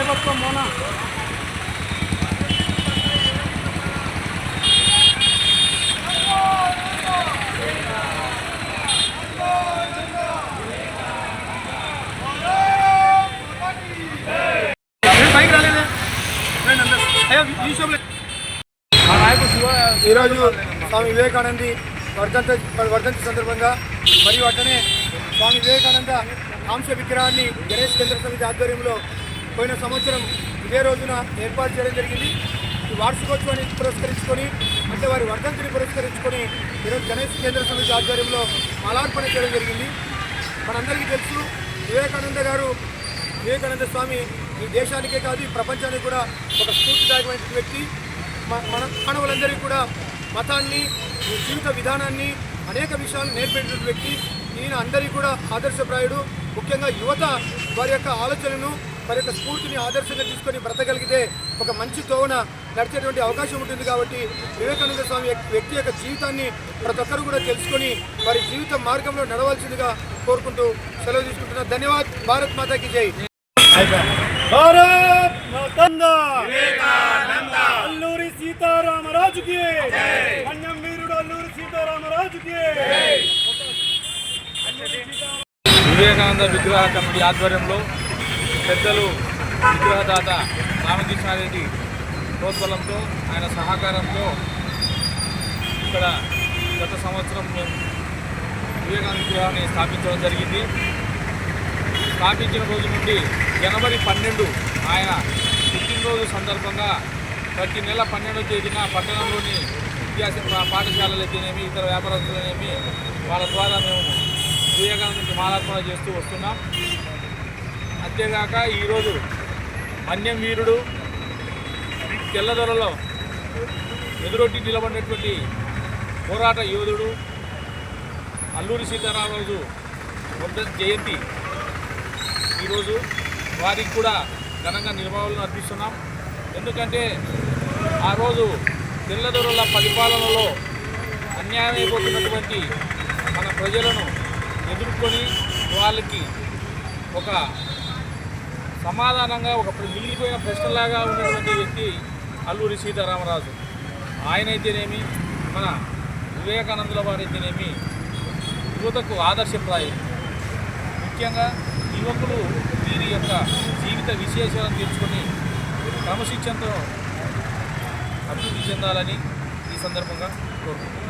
సేపట్లో మోనా ఈరోజు స్వామి వివేకానంది వర్ధంత వర్ధంతి సందర్భంగా మరియు అట్లనే స్వామి వివేకానంద అంశ విగ్రహాన్ని గణేష్ కేంద్ర సమితి ఆధ్వర్యంలో పోయిన సంవత్సరం ఇదే రోజున ఏర్పాటు చేయడం జరిగింది. ఈ వార్షికోత్సవాన్ని పురస్కరించుకొని అంటే వారి వర్ధంతిని పురస్కరించుకొని ఈరోజు గణేష్ కేంద్ర సమితి ఆధ్వర్యంలో మాలార్పణ చేయడం జరిగింది. మనందరికీ తెలుసు వివేకానంద గారు వివేకానంద స్వామి ఈ దేశానికే కాదు ఈ ప్రపంచానికి కూడా ఒక స్ఫూర్తిదాయకమైన వ్యక్తి. మన మానవులందరికీ కూడా మతాన్ని జీవిత విధానాన్ని అనేక విషయాలు నేర్పేటువంటి వ్యక్తి. ఈయన అందరికీ కూడా ఆదర్శప్రాయుడు. ముఖ్యంగా యువత వారి యొక్క ఆలోచనను వారి యొక్క స్ఫూర్తిని ఆదర్శంగా తీసుకొని బ్రతకగలిగితే ఒక మంచి తోవన నడిచేటువంటి అవకాశం ఉంటుంది కాబట్టి వివేకానంద స్వామి యొక్క- వ్యక్తి యొక్క జీవితాన్ని ప్రతి ఒక్కరు కూడా తెలుసుకొని వారి జీవిత మార్గంలో నడవాల్సిందిగా కోరుకుంటూ సెలవు తీసుకుంటున్నా. ధన్యవాద్. భారత్ మాతాకి జై. అల్లూరి సీతారామరాజుకి మన్యం వీరుడు అల్లూరి సీతారామరాజుకి వివేకానంద విగ్రహ కమిటీ ఆధ్వర్యంలో పెద్దలు విగ్రహదాత రామకృష్ణారెడ్డి ప్రోత్బలంతో ఆయన సహకారంతో ఇక్కడ గత సంవత్సరం మేము వివేకానంద విగ్రహాన్ని స్థాపించడం జరిగింది. స్థాపించిన రోజు నుండి జనవరి పన్నెండు ఆయన పుట్టినరోజు సందర్భంగా ప్రతి నెల పన్నెండవ తేదీన పట్టణంలోని విద్యాస పాఠశాలలైతేనేమి ఇతర వ్యాపారస్తులనేమి వాళ్ళ ద్వారా మేము వివేకానందకి మాలార్పణ చేస్తూ వస్తున్నాం. అంతేగాక ఈరోజు అన్యం వీరుడు తెల్లదొరలో ఎదురొట్టి నిలబడినటువంటి పోరాట యోధుడు అల్లూరి సీతారామరాజు వర్ధంతి జయంతి. ఈరోజు వారికి కూడా ఘనంగా నిర్మాణాలను అర్పిస్తున్నాం. ఎందుకంటే ఆ రోజు తెల్లదొరల పరిపాలనలో అన్యాయం అయిపోతున్నటువంటి మన ప్రజలను ఎదుర్కొని వాళ్ళకి ఒక సమాధానంగా ఒక మిగిలిపోయిన ప్రశ్నలాగా ఉన్నటువంటి వ్యక్తి అల్లూరి సీతారామరాజు. ఆయనైతేనేమి మన వివేకానందుల వారైతేనేమి యువతకు ఆదర్శప్రాయం. ముఖ్యంగా యువకులు వీరి యొక్క జీవిత విశేషాలను తెలుసుకొని క్రమశిక్షణతో అభివృద్ధి చెందాలని ఈ సందర్భంగా కోరుకుంటున్నాను.